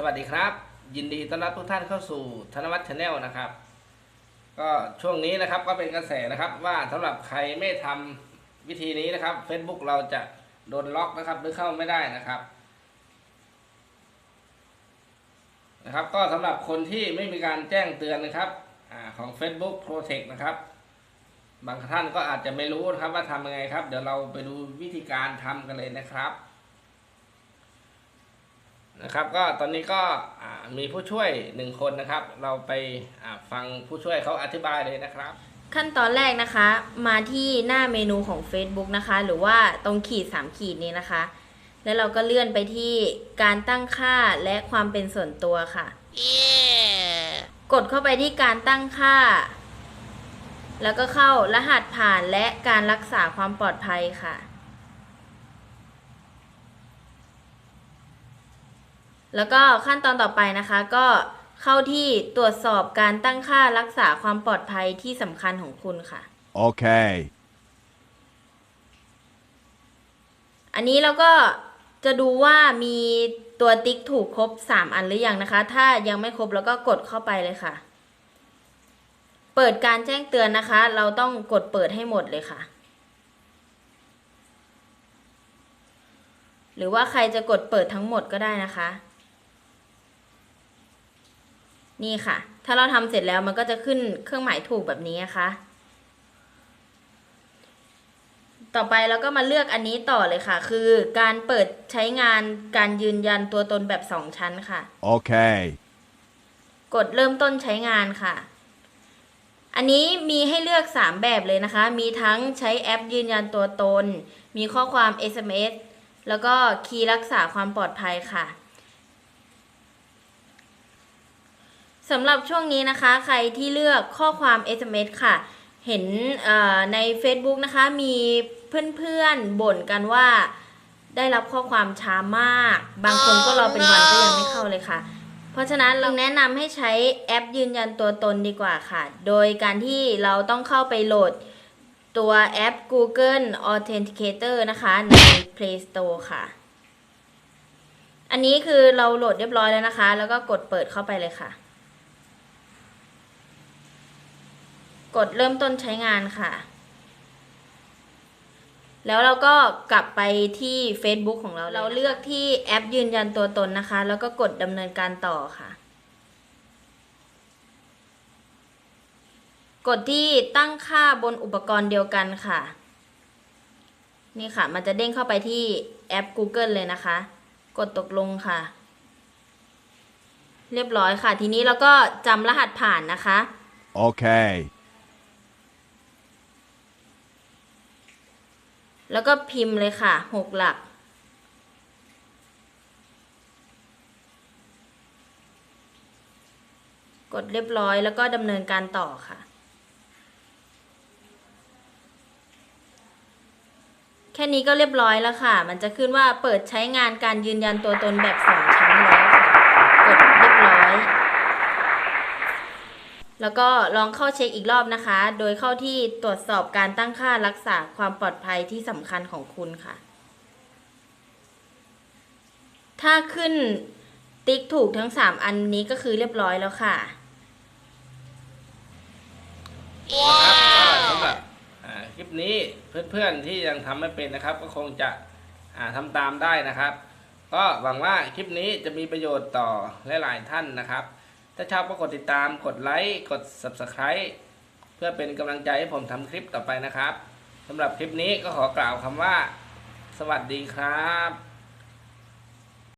สวัสดีครับ ยินดีต้อนรับทุกท่านเข้าสู่ธนวัฒน์ชาแนลนะครับ ก็ช่วงนี้นะครับก็เป็นกระแสนะครับ ว่าสำหรับใครไม่ทำวิธีนี้นะครับ Facebook เราจะโดนล็อกนะครับหรือเข้าไม่ได้นะครับนะครับ ก็สำหรับคนที่ไม่มีการแจ้งเตือนนะครับอของ Facebook Protect นะครับ บางท่านก็อาจจะไม่รู้นะครับว่าทำยังไงครับ เดี๋ยวเราไปดูวิธีการทำกันเลยนะครับ นะครับก็ตอนนี้ก็อ่ามีผู้ช่วยหนึ่งคนนะครับ เราไปอ่าฟังผู้ช่วยเขาอธิบายเลยนะครับ ขั้นตอนแรกนะคะ มาที่หน้าเมนูของ Facebook นะคะ หรือว่าตรงขีด 3 ขีดนี้นะคะ แล้วเราก็เลื่อนไปที่การตั้งค่าและความเป็นส่วนตัวค่ะกดเข้าไปที่การตั้งค่า แล้วก็เข้ารหัสผ่านและการรักษาความปลอดภัยค่ะ แล้วก็ขั้นตอนต่อไปนะคะก็เข้าที่ตรวจสอบการตั้งค่ารักษาความปลอดภัยที่สำคัญของคุณค่ะ Okay. อันนี้เราก็จะดูว่ามีตัวติ๊กถูกครบ 3 อันหรือยังนะคะ ถ้ายังไม่ครบแล้วก็กดเข้าไปเลยค่ะ เปิดการแจ้งเตือนนะคะ เราต้องกดเปิดให้หมดเลยค่ะ หรือว่าใครจะกดเปิดทั้งหมดก็ได้นะคะ นี่ค่ะ ถ้าเราทำเสร็จแล้วมันก็จะขึ้นเครื่องหมายถูกแบบนี้นะคะ ต่อไปเราก็มาเลือกอันนี้ต่อเลยค่ะ คือการเปิดใช้งานการยืนยันตัวตนแบบ2ชั้นค่ะ Okay. กดเริ่มต้นใช้งานค่ะ อันนี้มีให้เลือก 3 แบบเลยนะคะ มีทั้งใช้แอปยืนยันตัวตน มีข้อความ SMS แล้วก็คีย์รักษาความปลอดภัยค่ะ สำหรับช่วงนี้นะคะ ใครที่เลือกข้อความ SMS ค่ะ เห็นใน Facebook นะคะ มีเพื่อนๆบ่นกันว่าได้รับข้อความช้ามาก บางคนก็รอเป็นวันก็ยังไม่เข้าเลยค่ะ เพราะฉะนั้นเราแนะนำให้ใช้แอปยืนยันตัวตนดีกว่าค่ะ โดยการที่เราต้องเข้าไปโหลดตัวแอป Google Authenticator นะคะใน Play Store ค่ะ อันนี้คือเราโหลดเรียบร้อยแล้วนะคะ แล้วก็กดเปิดเข้าไปเลยค่ะ ก ดเริ่มต้นใช้งานค่ะ แล้วเราก็กลับไปที่ Facebook ของเราเลยเราเลือกที่แอปยืนยันตัวตนนะคะ แล้วก็กดดำเนินการต่อค่ะ กดที่ตั้งค่าบนอุปกรณ์เดียวกันค่ะ นี่ค่ะ มันจะเด้งเข้าไปที่แอป Google เลยนะคะ กดตกลงค่ะ เรียบร้อยค่ะ ทีนี้เราก็จำรหัสผ่านนะคะ Okay. แล้วก็พิมพ์เลยค่ะหกหลัก กดเรียบร้อยแล้วก็ดำเนินการต่อค่ะ แค่นี้ก็เรียบร้อยแล้วค่ะ มันจะขึ้นว่าเปิดใช้งานการยืนยันตัวตนแบบสองชั้นแล้วค่ะ กดเรียบร้อย แล้วก็ลองเข้าเช็คอีกรอบนะคะ โดยเข้าที่ตรวจสอบการตั้งค่ารักษาความปลอดภัยที่สำคัญของคุณค่ะ ถ้าขึ้นติ๊กถูกทั้ง 3 อันนี้ก็คือเรียบร้อยแล้วค่ะนะครับก็สำหรับอ่าคลิปนี้เพื่อนๆที่ยังทำไม่เป็นนะครับ ก็คงจะอ่าทำตามได้นะครับ ก็หวังว่าคลิปนี้จะมีประโยชน์ต่อหลายๆท่านนะครับ ถ้าชอบก็กดติดตามกดไลค์กด Subscribe เพื่อเป็นกำลังใจให้ผมทำคลิปต่อไปนะครับสำหรับคลิปนี้ก็ขอกล่าวคำว่า สวัสดีครับ